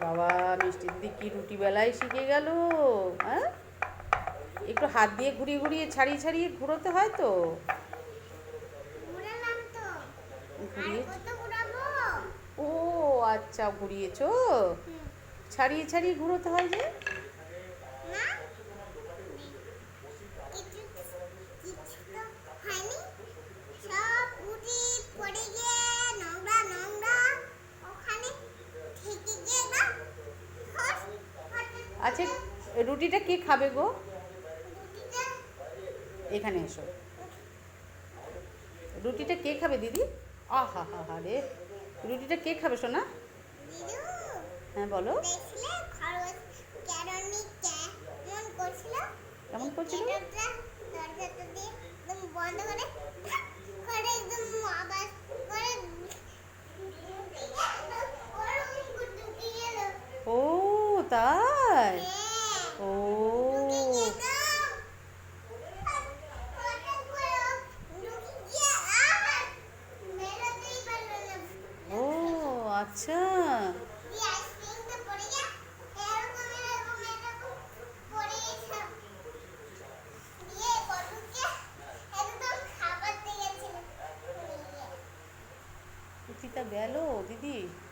বাবা মিষ্টির দিদি কি রুটি বেলায় শিখে গেল হ্যাঁ? একটু হাত দিয়ে ঘুরিয়ে ঘুরিয়ে ছাড়িয়ে ছাড়িয়ে ঘুরোতে হয় তো? ঘুরিয়ে? ও আচ্ছা ঘুরিয়েছো? ছাড়িয়ে ছাড়িয়ে ঘুরোতে হয় যে? আচ্ছা রুটিটা কে খাবে গো? এখানে এসো। রুটিটা কে খাবে দিদি? আহা হা হা রে রুটিটা কে খাবে সোনা? হ্যাঁ বলো। কেমন করছিল? একদম খাবার দিয়ে গেছিল রুটিটা গেল দিদি